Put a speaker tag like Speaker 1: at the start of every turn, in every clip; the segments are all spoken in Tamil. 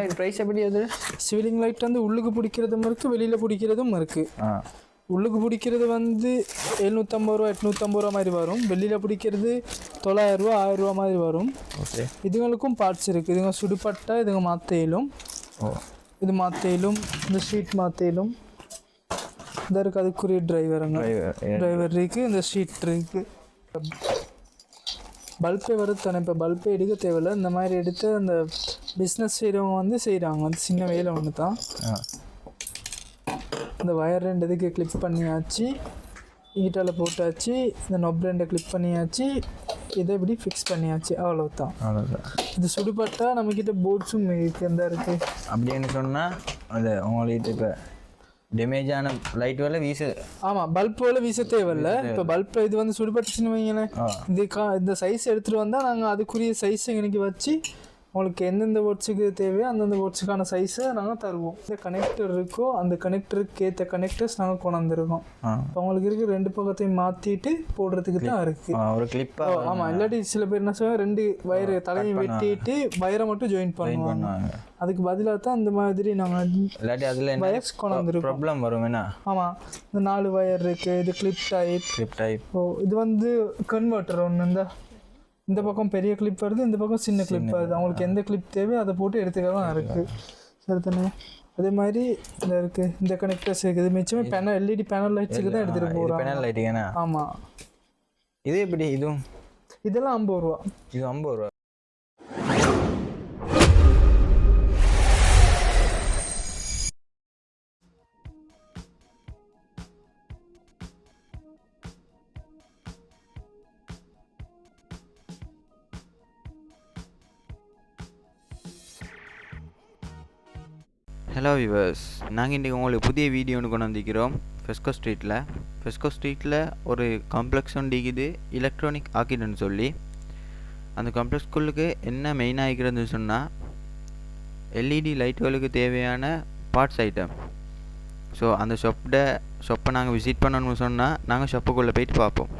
Speaker 1: லைட் ப்ரைஸ் எப்படி அது
Speaker 2: சிவிலிங் லைட் வந்து உள்ளுக்கு பிடிக்கிறதும் இருக்குது வெளியில் பிடிக்கிறதும் இருக்குது உள்ளுக்கு பிடிக்கிறது வந்து எழுநூற்றம்பது ரூபா எட்நூற்றம்பது ரூபா மாதிரி வரும். வெளியில் பிடிக்கிறது தொள்ளாயிரரூவா ஆயிரரூவா மாதிரி வரும்.
Speaker 1: ஓகே.
Speaker 2: இதுங்களுக்கும் பார்ட்ஸ் இருக்குது இதுங்க சுடுபட்டா இதுங்க மாத்தையிலும் இது மாத்தையிலும் இந்த ஷீட் மாத்தையிலும் இந்த இருக்கு அதுக்குரிய டிரைவருங்க டிரைவர் இருக்குது இந்த ஷீட் இருக்குது பல்பே வருது தானே இப்போ பல்பே எடுக்க தேவையில்ல. இந்த மாதிரி எடுத்து அந்த பிஸ்னஸ் செய்கிறவங்க வந்து செய்கிறாங்க வந்து சின்ன வேலை ஒன்று தான் இந்த வயர் ரெண்டு இதுக்கு கிளிப் பண்ணியாச்சு. ஈட்டால் போட்டாச்சு. இந்த நொப் ரெண்டை கிளிப் பண்ணியாச்சு. இதை இப்படி ஃபிக்ஸ் பண்ணியாச்சு. அவ்வளவுதான்
Speaker 1: அவ்வளோதான்
Speaker 2: இது சுடுபட்டா நம்மக்கிட்ட போர்ட்ஸும் இருக்குது எந்த இருக்குது
Speaker 1: அப்படின்னு சொன்னால் அது உங்களுக்கு இப்போ டேமேஜான லைட் வேலை வீசு.
Speaker 2: ஆமாம் பல்ப் போல வீச தேவையில்ல. இப்போ பல்ப் இது வந்து சுடுபட்டுச்சுன்னு வைங்களேன். இது கா இந்த சைஸ் எடுத்துகிட்டு வந்தால் நாங்கள் அதுக்குரிய சைஸ் எங்களுக்கு வச்சு உங்களுக்கு எந்தெந்த போர்ட்ஸுக்கு தேவையோ அந்தந்த போர்ட்ஸுக்கான சைஸை நாங்கள் தருவோம். இந்த கனெக்டர் இருக்கோ அந்த கனெக்டருக்கு ஏற்ற கனெக்டர்ஸ் நாங்கள் கொண்டாந்துருக்கோம் இப்போ உங்களுக்கு இருக்க ரெண்டு பக்கத்தையும் மாற்றிட்டு போடுறதுக்கு தான் இருக்குது
Speaker 1: ஒரு கிளிப்பாக
Speaker 2: ஆமாம் இல்லாட்டி சில பேர் என்ன செய்வாங்க ரெண்டு வயரு தலையும் வெட்டிட்டு வயரை மட்டும் ஜாயின் பண்ணுவாங்க. அதுக்கு பதிலாக தான் இந்த மாதிரி நாங்கள்
Speaker 1: இல்லாட்டி அதில்
Speaker 2: வயர்ஸ் கொண்டாந்துருக்கோம்
Speaker 1: ப்ராப்ளம் வரும் என்ன?
Speaker 2: ஆமாம் இந்த நாலு வயர் இருக்குது இது கிளிப் டைப்
Speaker 1: கிளிப் டைப்
Speaker 2: ஓ இது வந்து கன்வெர்ட்டர் ஒன்று இந்த. இந்த பக்கம் பெரிய கிளிப் வருது இந்த பக்கம் சின்ன கிளிப் வருது. அவங்களுக்கு எந்த கிளிப் தேவையோ அதை போட்டு எடுத்துக்கலாம். இருக்குது சரி தானே? அதே மாதிரி இந்த இருக்குது இந்த கனெக்டர்ஸ் இருக்குது மிச்சமே பேனல் எல்இடி பேனல் லைட்ஸுக்கு தான் எடுத்துகிட்டு போகிறாங்க
Speaker 1: பெனல் லைட்டுங்கண்ணா
Speaker 2: ஆமாம்
Speaker 1: இது எப்படி? இதுவும்?
Speaker 2: இதெல்லாம் ஐம்பது ரூபா.
Speaker 1: இது ஐம்பது ரூபா. விவர்ஸ் நாங்கள் இன்றைக்கி உங்களுக்கு புதிய வீடியோ ஒன்று கொண்டு வந்திருக்கிறோம். ஃபெஸ்கோ ஸ்ட்ரீட்டில் ஃபெஸ்கோ ஸ்ட்ரீட்டில் ஒரு காம்ப்ளெக்ஸ் ஒன்று இருக்குது. எலக்ட்ரானிக் ஆக்கிடுன்னு சொல்லி. அந்த காம்ப்ளெக்ஸ்குள்ளுக்கு என்ன மெயினாக இருக்கிறதுன்னு சொன்னால் எல்இடி லைட்டுகளுக்கு தேவையான பார்ட்ஸ் ஐட்டம் ஸோ அந்த ஷாப்போட ஷாப்பை நாங்கள் விசிட் பண்ணணும்னு சொன்னால் நாங்கள் ஷாப்புக்குள்ளே போயிட்டு பார்ப்போம்.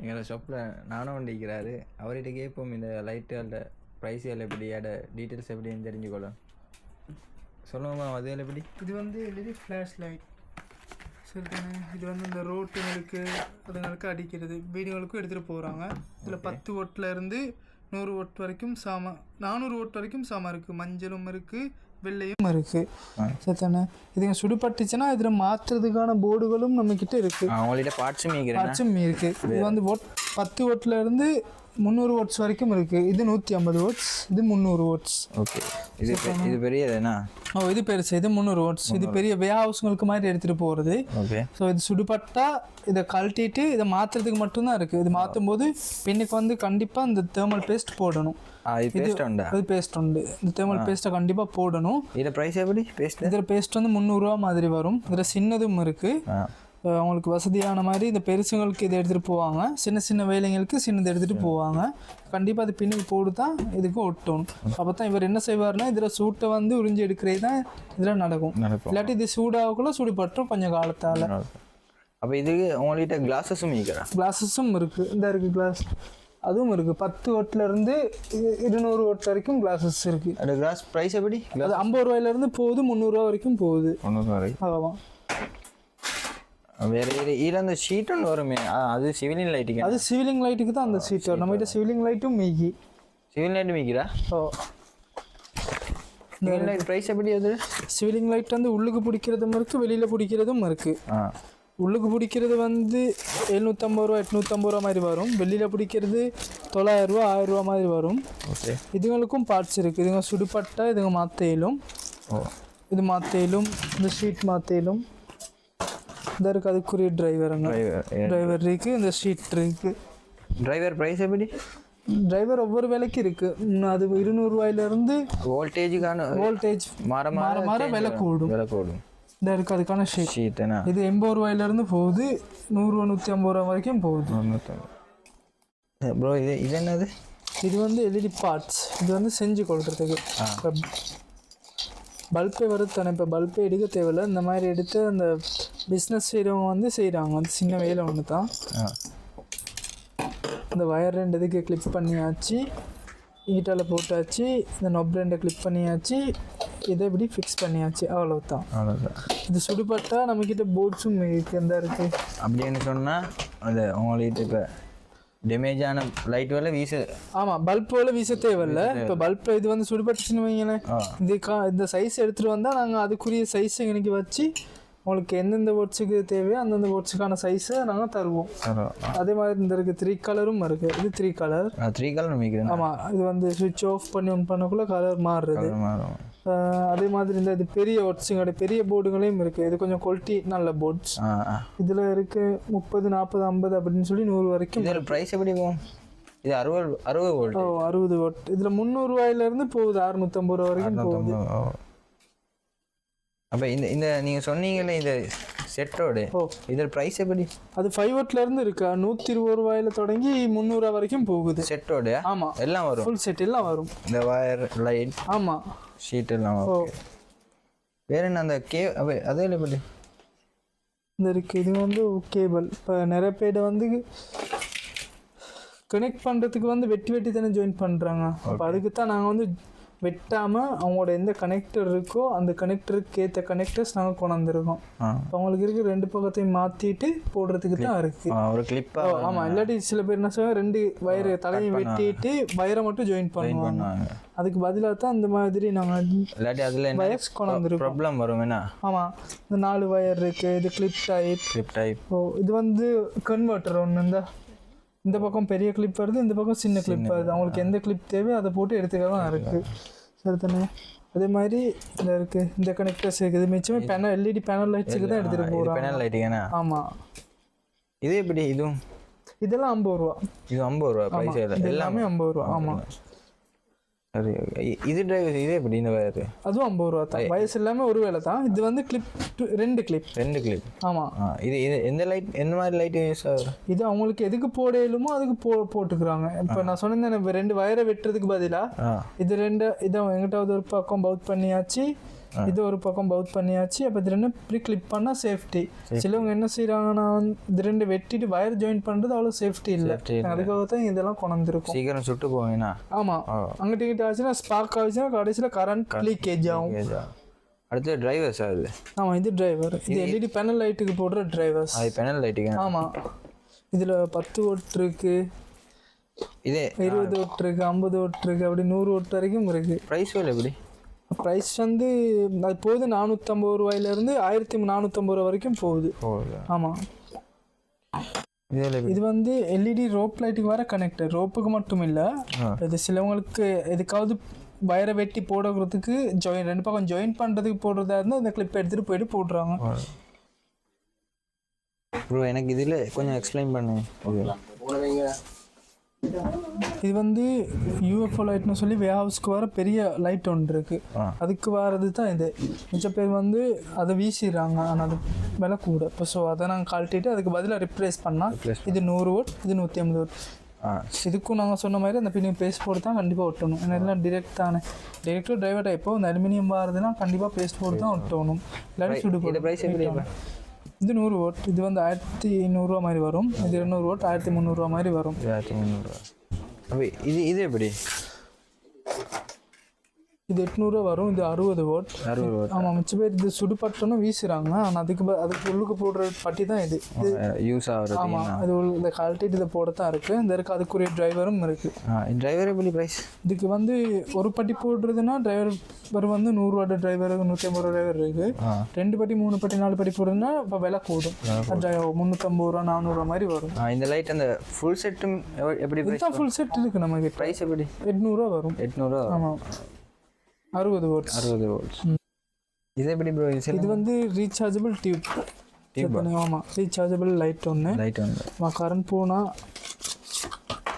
Speaker 1: எங்களை ஷாப்பில் நானும் வண்டிக்கிறாரு அவர்கிட்ட கேட்போம் இந்த லைட்டுகள ப்ரைஸுகள் எப்படி அட டீட்டெயில்ஸ் எப்படின்னு தெரிஞ்சுக்கொள்ளும் சொல்லுவோமா அதுகள் எப்படி?
Speaker 2: இது வந்து எல்இடி ஃப்ளாஷ் லைட் தானே. இது வந்து இந்த ரோட்டுங்களுக்கு அதுங்களுக்கு அடிக்கிறது. வீடுகளுக்கும் எடுத்துகிட்டு போகிறாங்க இதில் பத்து ஓட்டில் இருந்து நூறு ஓட் வரைக்கும் சாமா நானூறு ஓட் வரைக்கும் சாமா இருக்குது மஞ்சளும் இருக்குது வெள்ளையும் இருக்குது
Speaker 1: ஆ.
Speaker 2: சரி தானே? இதுங்க சுடுபட்டுச்சுன்னா இதில் மாற்றுறதுக்கான போர்டுகளும் நம்மக்கிட்ட இருக்குது
Speaker 1: அவங்கள்ட்ட மீக்கிறேன்
Speaker 2: பச்சம் இருக்குது இது வந்து ஒட் பத்து ஓட்டில் இருந்து முந்நூறு ஓட்ஸ் வரைக்கும் இருக்குது இது நூற்றி ஐம்பது ஓட்ஸ் இது முந்நூறு ஓட்ஸ்
Speaker 1: ஓகே. இது இது பெரியதுண்ணா?
Speaker 2: ஓ இது பெருசு. இது முந்நூறு ஓட்ஸ் இது பெரிய வே ஹவுஸ்ங்களுக்கு மாதிரி எடுத்துகிட்டு போகிறது
Speaker 1: ஓகே.
Speaker 2: ஸோ இது சுடுபட்டா இதை கழட்டிட்டு இதை மாற்றுறதுக்கு மட்டும்தான் இருக்குது இது மாற்றும் போது பின்னுக்கு வந்து கண்டிப்பாக இந்த தேர்மல் பேஸ்ட் போடணும்.
Speaker 1: இது பேஸ்ட் உண்டா?
Speaker 2: அது பேஸ்ட் உண்டு. இந்த பேஸ்ட்டை கண்டிப்பாக போடணும்.
Speaker 1: இதில் ப்ரைஸ் எப்படி? பேஸ்ட்
Speaker 2: இதில் பேஸ்ட் வந்து முந்நூறுரூவா மாதிரி வரும். இதில் சின்னதும் இருக்குது அவங்களுக்கு வசதியான மாதிரி இந்த பெருசுங்களுக்கு இதை எடுத்துகிட்டு போவாங்க. சின்ன சின்ன வேலைங்களுக்கு சின்னது எடுத்துகிட்டு போவாங்க. கண்டிப்பாக அது பின்னுக்கு போட்டு தான் இதுக்கு ஒட்டணும். அப்போ தான் இவர் என்ன செய்வார்னா இதில் சூட்டை வந்து உறிஞ்சி எடுக்கிறது தான் இதில் நடக்கும். இல்லாட்டி இது சூடாகக்குள்ள சூடுபட்டுரும் கொஞ்சம் காலத்தால்.
Speaker 1: அப்போ இதுக்கு உங்கள்கிட்ட கிளாஸஸும் மீக்கிறா
Speaker 2: கிளாஸஸும் இருக்குது இந்த இருக்குது கிளாஸ் அதுவும் இருக்குது பத்து ஓட்டிலேருந்து இருநூறு ஓட் வரைக்கும் கிளாஸஸ் இருக்குது
Speaker 1: அந்த கிளாஸ் ப்ரைஸ் எப்படி?
Speaker 2: அது ஐம்பது ரூபாயிலேருந்து போகுது முந்நூறுரூவா வரைக்கும் போகுது.
Speaker 1: ஒன்று வரை.
Speaker 2: ஆமாம்
Speaker 1: வேறு இது அந்த ஷீட் ஒன்று வருமே. அது சிவிலியன் லைட்டுக்கு
Speaker 2: அது சிவிலிங் லைட்டுக்கு தான் அந்த சீட் வரும். நம்மகிட்ட சிவிலிங் லைட்டும் மீகி
Speaker 1: சிவிலியன் லைட் மீக்கிறா
Speaker 2: ஓ.
Speaker 1: சிவிலியன் லைட் ப்ரைஸ் எப்படி அது?
Speaker 2: சிவிலிங் லைட் வந்து உள்ளுக்கு பிடிக்கிறதும் இருக்குது வெளியில் பிடிக்கிறதும் இருக்குது
Speaker 1: ஆ.
Speaker 2: உள்ளுக்கு பிடிக்கிறது வந்து எழுநூற்றம்பது ரூபா எட்நூற்றம்பது ரூபா மாதிரி வரும். வெளியில் பிடிக்கிறது தொள்ளாயிரரூவா ஆயிரரூவா மாதிரி வரும்.
Speaker 1: ஓகே.
Speaker 2: இதுங்களுக்கும் பார்ட்ஸ் இருக்குது இதுங்க சுடுபட்டா இதுங்க மாத்தையிலும் இது மாத்தையிலும் இந்த ஷீட் மாத்தையிலும் இந்த இருக்குது அதுக்குரிய டிரைவருங்க
Speaker 1: டிரைவர்
Speaker 2: இருக்குது இந்த ஷீட் இருக்குது
Speaker 1: டிரைவர் ப்ரைஸ் எப்படி?
Speaker 2: டிரைவர் ஒவ்வொரு விலைக்கு இருக்குது அது இருநூறுவாயிலேருந்து
Speaker 1: வோல்டேஜுக்கான
Speaker 2: வோல்டேஜ்
Speaker 1: மாற
Speaker 2: மாற மாற விலை கூடும்.
Speaker 1: விலை கூடும்.
Speaker 2: இந்த இருக்குது அதுக்கான ஷீட்
Speaker 1: ஷீட்டுனா
Speaker 2: இது எண்பது ரூபாயிலேருந்து போகுது நூறுரூவா நூற்றி ஐம்பது ரூபா வரைக்கும் போகுது.
Speaker 1: ப்ரோ இது இது என்னது?
Speaker 2: இது வந்து எல்இடி பார்ட்ஸ் இது வந்து செஞ்சு கொள்றதுக்கு இப்போ பல்பே வருத்தானே இப்போ பல்பே எடுக்க தேவையில்ல. இந்த மாதிரி எடுத்து அந்த பிஸ்னஸ் செய்கிறவங்க வந்து செய்கிறாங்க அந்த சின்ன வேலை ஒன்று தான். இந்த வயர் ரெண்டு இதுக்கு கிளிப் பண்ணியாச்சு. ஈட்டால் போட்டாச்சு. இந்த நொப் ரெண்டை கிளிப் பண்ணியாச்சு. இதை இப்படி ஃபிக்ஸ் பண்ணியாச்சு. அவ்வளோதான்
Speaker 1: அவ்வளோதான்
Speaker 2: இது சுடுபட்டா நம்மக்கிட்ட போர்ட்ஸும் எந்த இருக்குது
Speaker 1: அப்படின்னு சொன்னால் அது உங்களுக்கு இப்போ டேமேஜ் ஆன லைட் வேலை வீச.
Speaker 2: ஆமாம் பல்ப் போல வீச தேவையில்ல. இப்போ பல்ப் இது வந்து சுடுபட்டுச்சுன்னு வைங்களேன். இது கா இந்த சைஸ் எடுத்துகிட்டு வந்தால் நாங்கள் அதுக்குரிய சைஸை எனக்கு வச்சு உங்களுக்கு எந்தெந்த வேர்ட்ஸுக்கு தேவையோ அந்தந்த வேர்ட்ஸுக்கான சைஸை நாங்கள் தருவோம். அதே மாதிரி இந்த இருக்குது த்ரீ கலரும் இருக்குது இது த்ரீ கலர்
Speaker 1: த்ரீ கலர்
Speaker 2: ஆமாம் இது வந்து சுவிட்ச் ஆஃப் பண்ணி ஒன் பண்ணக்குள்ளே கலர் மாறுறது.
Speaker 1: மாறும்.
Speaker 2: அதே மாதிரி இந்த இது பெரிய வேர்ட்ஸுங்களோட பெரிய போர்டுகளையும் இருக்குது இது கொஞ்சம் குவாலிட்டி நல்ல போர்ட்ஸ். இதில் இருக்கு முப்பது நாற்பது ஐம்பது அப்படின்னு சொல்லி நூறு வரைக்கும்
Speaker 1: இதில் ப்ரைஸ் எப்படி போகும் இது அறுபது அறுபது
Speaker 2: ஓ அறுபது வாட் இதில் முந்நூறுவாயிலேருந்து போகுது அறுநூற்றம்பது ரூபா வரைக்கும் போகுது.
Speaker 1: அப்போ இந்த இந்த நீங்கள் சொன்னீங்களே இந்த செட்டோடு
Speaker 2: ஓ.
Speaker 1: இதில் ப்ரைஸ் எப்படி?
Speaker 2: அது ஃபைவ் இருந்து இருக்கு? நூற்றி இருபது ரூபாயில தொடங்கி முந்நூறுரூவா வரைக்கும் போகுது.
Speaker 1: செட்டோடு
Speaker 2: ஆமாம்
Speaker 1: எல்லாம் வரும்.
Speaker 2: ஃபுல் செட் எல்லாம் வரும்.
Speaker 1: இந்த வயர் லைட்
Speaker 2: ஆமாம்
Speaker 1: ஷீட் எல்லாம் வரும் வேற என்ன அந்த கே அதே எப்படி?
Speaker 2: இந்த இருக்கு. இது வந்து கேபிள் இப்போ நிறைய பேர் வந்து கனெக்ட் பண்ணுறதுக்கு வந்து வெட்டி வெட்டி தானே ஜாயின் பண்ணுறாங்க அப்போ அதுக்கு தான் நாங்கள் வந்து வெட்டாமல் அவங்களோட எந்த கனெக்டர் இருக்கோ அந்த கனெக்டருக்கு ஏற்ற கனெக்டர்ஸ் நாங்கள் கொண்டாந்துருக்கோம் அவங்களுக்கு இருக்க ரெண்டு பக்கத்தையும் மாற்றிட்டு போடுறதுக்கு தான் இருக்குது
Speaker 1: ஒரு கிளிப்பாக
Speaker 2: ஆமாம் இல்லாட்டி சில பேர் என்ன செய்வாங்க ரெண்டு வயரை தலையும் வெட்டிட்டு வயரை மட்டும் ஜாயின் பண்ணுவாங்க. அதுக்கு பதிலாக தான் இந்த மாதிரி நாங்கள்
Speaker 1: இல்லாட்டி அதில்
Speaker 2: வயர்ஸ் கொண்டாந்துருக்கோம்.
Speaker 1: ப்ராப்ளம் வரும் என்ன?
Speaker 2: ஆமாம் இந்த நாலு வயர் இருக்குது இது கிளிப் டைப்
Speaker 1: கிளிப் டைப்
Speaker 2: ஓ இது வந்து கன்வெர்ட்டர் ஒன்று இந்த. இந்த பக்கம் பெரிய கிளிப் வருது இந்த பக்கம் சின்ன கிளிப் வருது. அவங்களுக்கு எந்த கிளிப் தேவையோ அதை போட்டு எடுத்துக்க தான் இருக்குது சரி தானே. அதே மாதிரி இந்த இருக்குது இந்த கனெக்டர்ஸ் இருக்குது மிச்சமே பேனல் எல்இடி பேனல் லைட்ஸுக்கு தான் எடுத்துகிட்டு போகிறாங்க
Speaker 1: பெனல் லைட்டுங்கண்ணா
Speaker 2: ஆமாம்
Speaker 1: இது எப்படி இதுவும்?
Speaker 2: இதெல்லாம் ஐம்பது ரூபா.
Speaker 1: இது ஐம்பது ரூபா ப்ரைஸ் எல்லாமே
Speaker 2: ஐம்பது ரூபா ஆமாம்
Speaker 1: இது டிரைவர் இது எப்படி? இந்த வயர்
Speaker 2: அதுவும் ஐம்பது ரூபா தான். வயசு எல்லாமே ஒரு வேலை தான். இது வந்து கிளிப் ரெண்டு கிளிப்
Speaker 1: ரெண்டு கிளிப்
Speaker 2: ஆமாம்
Speaker 1: இது இது எந்த லைட் எந்த மாதிரி லைட் யூஸ் ஆகுது?
Speaker 2: இது அவங்களுக்கு எதுக்கு போடையிலுமோ அதுக்கு போ போட்டுக்கிறாங்க. இப்போ நான் சொன்னேன் இப்ப ரெண்டு வயரை வெட்டுறதுக்கு பதிலாக இது ரெண்டு இதை எங்கிட்டாவது ஒரு பக்கம் பவுத் பண்ணியாச்சு. இது ஒரு பக்கம் பவுத் பண்ணியாச்சு. அப்போ இது ரெண்டு இப்படி கிளிப் பண்ணால் சேஃப்டி சிலவங்க என்ன செய்கிறாங்கன்னா இது ரெண்டு வெட்டிட்டு வயர் ஜாயின் பண்ணுறது அவ்வளோ சேஃப்டி இல்லை. அதுக்காக தான் இதெல்லாம் கொண்டிருக்கும்
Speaker 1: சீக்கிரம் சுட்டு போவீங்கண்ணா
Speaker 2: ஆமாம் அங்கிட்ட இங்கிட்ட ஆச்சுன்னா ஸ்பார்க் ஆச்சுன்னா கடைசியில் கரண்ட் லீக்கேஜ் ஆகும்.
Speaker 1: அடுத்து டிரைவர்ஸ் ஆகுது
Speaker 2: ஆமாம் இது. டிரைவர் இது எல்இடி பேனல் லைட்டுக்கு போடுற டிரைவர்ஸ்
Speaker 1: அது பெனல் லைட்டுங்க
Speaker 2: ஆமாம் இதில் பத்து ஓட் இருக்கு.
Speaker 1: இதே
Speaker 2: இருபது ஓட் இருக்கு ஐம்பது ஓட் இருக்கு அப்படி நூறு ஓட் வரைக்கும் இருக்கு.
Speaker 1: ப்ரைஸ் வேலை எப்படி?
Speaker 2: ப்ரைஸ் வந்து அது போகுது நானூற்றம்பது ரூபாயிலேருந்து ஆயிரத்தி நானூற்றம்பது ரூபா வரைக்கும் போகுது.
Speaker 1: போகுது?
Speaker 2: ஆமாம் இது வந்து எல்இடி ரோப் லைட்டுக்கு வர கனெக்டர் ரோப்புக்கு மட்டும் இல்லை. இது சிலவங்களுக்கு எதுக்காவது வயரை வெட்டி போடுறதுக்கு ஜாயின் ரெண்டு பக்கம் ஜாயின் பண்ணுறதுக்கு போடுறதா இருந்தால் இந்த கிளிப் எடுத்துகிட்டு போயிட்டு போடுறாங்க.
Speaker 1: ப்ரோ எனக்கு இதில் கொஞ்சம் எக்ஸ்பிளைன் பண்ணு. இது
Speaker 2: இது வந்து யூஎஃப்ஓ லைட்னு சொல்லி வே ஹவுஸ்க்கு வர பெரிய லைட் ஒன்று இருக்குது. அதுக்கு வர்றது தான் இது. மிச்ச பேர் வந்து அதை வீசிடுறாங்க. ஆனால் அது விலை கூட. இப்போ ஸோ அதை நாங்கள் கழட்டிட்டு அதுக்கு பதிலாக ரிப்ளேஸ் பண்ணால் இது நூறு ஓட் இது நூற்றி ஐம்பது ஓட் இதுக்கும் நாங்கள் சொன்ன மாதிரி அந்த பின்னிங் பேஸ்ட் போட்டு தான் கண்டிப்பாக ஒட்டணும். ஏன்னா எல்லாம் டிரெக்ட் தானே. டிரெக்டாக டிரைவர் டைப்போ இந்த அலுமினியம் வாரதுன்னா கண்டிப்பாக பேஸ்ட் போட்டு தான் ஒட்டணும். இல்லாட்டி சுடு
Speaker 1: இது
Speaker 2: நூறு ஓட் இது வந்து ஆயிரத்தி நூறுரூவா மாதிரி வரும். இது இருநூறு ஓட் ஆயிரத்தி முந்நூறுரூவா மாதிரி வரும்.
Speaker 1: ஆயிரத்தி முந்நூறுரூவா இது இது எப்படி?
Speaker 2: இது எட்நூறுவா வரும் இது அறுபது ஓட்
Speaker 1: அறுபது ரூபா
Speaker 2: ஆமாம் மிச்ச பேர் இது சுடுபட்டோன்னு வீசுகிறாங்க ஆனால் அதுக்கு அதுக்கு உள்ளுக்கு போடுற பட்டி தான் இது. இது
Speaker 1: யூஸ் ஆகிறது
Speaker 2: ஆமாம் அது உள்ள இந்த கழட்டிட்டு இதை போட தான் இருக்குது இந்த இருக்கு அதுக்குரிய டிரைவரும் இருக்குது
Speaker 1: டிரைவர் எப்படி ப்ரைஸ்
Speaker 2: இதுக்கு வந்து ஒரு பட்டி போடுறதுன்னா டிரைவர் வந்து நூறுரூவா டிரைவர் நூற்றி ஐம்பது ரூபா டிரைவர் இருக்குது ரெண்டு பட்டி மூணு பட்டி நாலு பட்டி போடுறதுன்னா இப்போ விலை கூடும். முந்நூற்றம்பது ரூபா நானூறுரூவா மாதிரி வரும்.
Speaker 1: இந்த லைட் அந்த ஃபுல் செட்டும் எப்படி
Speaker 2: ஃபுல் செட் இருக்குது நமக்கு
Speaker 1: ப்ரைஸ் எப்படி?
Speaker 2: எட்நூறுரூவா வரும்.
Speaker 1: எட்நூறுவா
Speaker 2: ஆமாம் அறுபது ஓட்ஸ்
Speaker 1: அறுபது வோல்ட்ஸ் இது எப்படி ப்ரோ இது
Speaker 2: வந்து ரீசார்ஜபிள் டியூப்
Speaker 1: Tube
Speaker 2: ஆமாம் ரீசார்ஜபிள் லைட் ஒன்று
Speaker 1: லைட்
Speaker 2: நம்ம கரண்ட் போனால்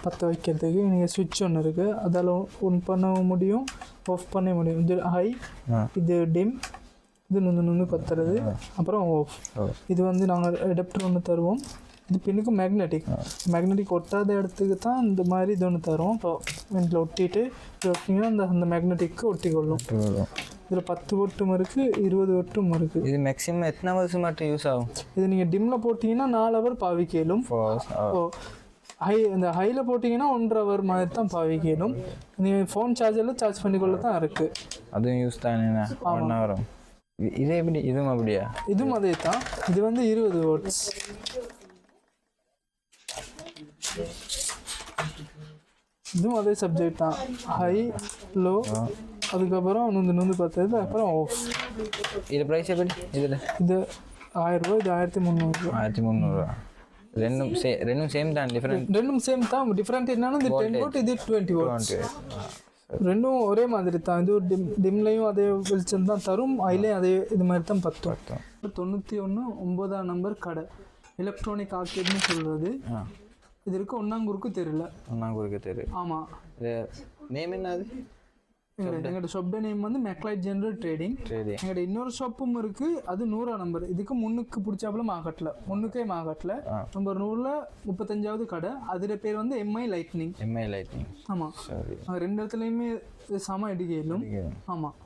Speaker 2: பற்ற வைக்கிறதுக்கு நீங்கள் சுவிட்ச் ஒன்று இருக்குது அதால் ஒன் பண்ண முடியும் ஆஃப் பண்ண முடியும். இது ஹை இது டிம் இது நுந்து நுந்து பத்துறது அப்புறம் ஆஃப்
Speaker 1: ஓ.
Speaker 2: இது வந்து நாங்கள் அடாப்டர் ஒன்று தருவோம். இது பின்னுக்கு மேக்னெட்டிக் மேக்னெட்டிக் ஒட்டாத இடத்துக்கு தான் இந்த மாதிரி இது ஒன்று தருவோம் இப்போ இதில் ஒட்டிட்டு அந்த அந்த மேக்னெட்டிக்கு ஒட்டிக்கொள்ளும்.
Speaker 1: வரும்
Speaker 2: இதில் பத்து ஒட்டும் இருக்குது இருபது ஒட்டும் இருக்குது
Speaker 1: இது மேக்ஸிமம் எத்தனை வருஷம் மட்டும் யூஸ் ஆகும்?
Speaker 2: இது நீங்கள் டிம்மில் போட்டிங்கன்னா நாலு ஹவர் பாவிக்கலும்
Speaker 1: ஹவர்ஸ்
Speaker 2: ஓ ஹை இந்த ஹையில் போட்டிங்கன்னா ஒன்றரை ஹவர் மாதிரி தான் பாவிக்கணும் நீங்கள் ஃபோன் சார்ஜரில் சார்ஜ் பண்ணிக்கொள்ள தான் இருக்குது
Speaker 1: அதுவும் யூஸ் தானே ஒன் ஹவரும் இது எப்படி இதுவும் அப்படியா?
Speaker 2: இதுவும் அதே தான் இது வந்து இருபது ஓட்ஸ் இதுவும் அதே சப்ஜெக்ட் தான். ஹை லோ அதுக்கப்புறம் நுந்து நுந்து பத்தது அப்புறம் ஆஃப்
Speaker 1: இது ப்ரைஸ் எப்படி? இதில்?
Speaker 2: இது ஆயிரம் ரூபாய் இது ஆயிரத்தி முந்நூறுரூவா
Speaker 1: ஆயிரத்தி முந்நூறுரூவா ரெண்டும் சே ரெண்டும் சேம் தான் டிஃப்ரெண்ட்
Speaker 2: ரெண்டும் சேம் தான் டிஃப்ரெண்ட் என்னன்னா இது டென் வோட் இது டுவெண்ட்டி வோட் ரெண்டும் ஒரே மாதிரி தான். இது டிம் டிம்லையும் அதே வெளிச்சம் தான் தரும் அதுலேயும் அதே இது மாதிரி தான் பத்தும். தொண்ணூற்றி ஒன்று ஒம்பதாம் நம்பர் கடை. எலக்ட்ரானிக் ஆர்கேட்னு சொல்கிறது இது இருக்க ஒன்னாங்கூருக்கு தெரியல
Speaker 1: ஒன்றாங்குறுக்கு தெரு. இது நேம் என்னது?
Speaker 2: எங்களோட எங்களோட ஷாப் நேம் வந்து மெக்லைட் ஜெனரல் ட்ரேடிங்
Speaker 1: சரி
Speaker 2: எங்களோட இன்னொரு ஷாப்பும் இருக்குது அது நூறா நம்பர் இதுக்கு முன்னுக்கு பிடிச்சாப்புல மாகட்டில் முன்னுக்கே மாகட்டில். நம்பர் நூறில் முப்பத்தஞ்சாவது கடை. அதோட பேர் வந்து எம்ஐ லைட்னிங்
Speaker 1: எம்ஐ லைட்னிங்
Speaker 2: ஆமாம் ரெண்டு இடத்துலையுமே சம இடிக்கையிலும்
Speaker 1: இது
Speaker 2: ஆமாம்